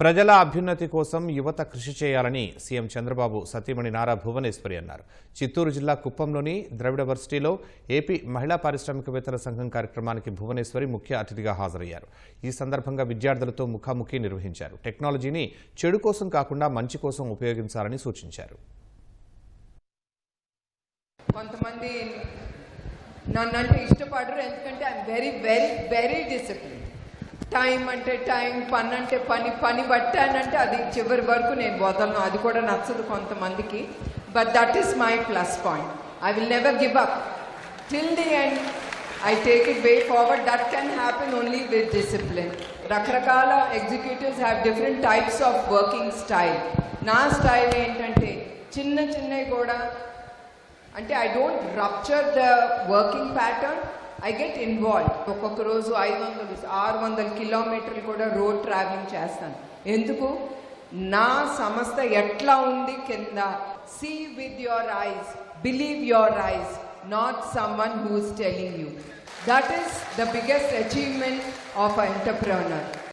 ప్రజల అభ్యున్నతి కోసం యువత కృషి చేయాలని సీఎం చంద్రబాబు సతీమణి నారా భువనేశ్వరి అన్నారు. చిత్తూరు జిల్లా కుప్పంలోని ద్రవిడ వర్సిటీలో ఏపీ మహిళా పారిశ్రామికవేత్తల సంఘం కార్యక్రమానికి భువనేశ్వరి ముఖ్య అతిథిగా హాజరయ్యారు. ఈ సందర్భంగా విద్యార్థులతో ముఖాముఖి నిర్వహించారు. టెక్నాలజీని చెడు కోసం కాకుండా మంచి కోసం ఉపయోగించాలని సూచించారు. కొంతమంది నన్ను అంటే ఇష్టపడరు ఎందుకంటే I'm very very very discipline time అంటే టైం పని అంటే పని పని పట్టానంటే అది చివరి వరకు నేను వదలను. అది కూడా నచ్చదు కొంతమందికి. But that is my plus point I will never give up till the end I take it way forward that can happen only with discipline రకరకాల executives have different types of working style నా style ఏంటంటే చిన్న చిన్నవి కూడా. అంటే I don't rupture the working pattern I get involve ఒక్కొక్క రోజు ఐదు వందలు ఆరు వందల కిలోమీటర్లు కూడా రోడ్ ట్రావెలింగ్ చేస్తాను. ఎందుకు? నా సంస్థ ఎట్లా ఉంది కింద? See with your eyes believe your eyes not someone who's telling you that is the biggest achievement of entrepreneur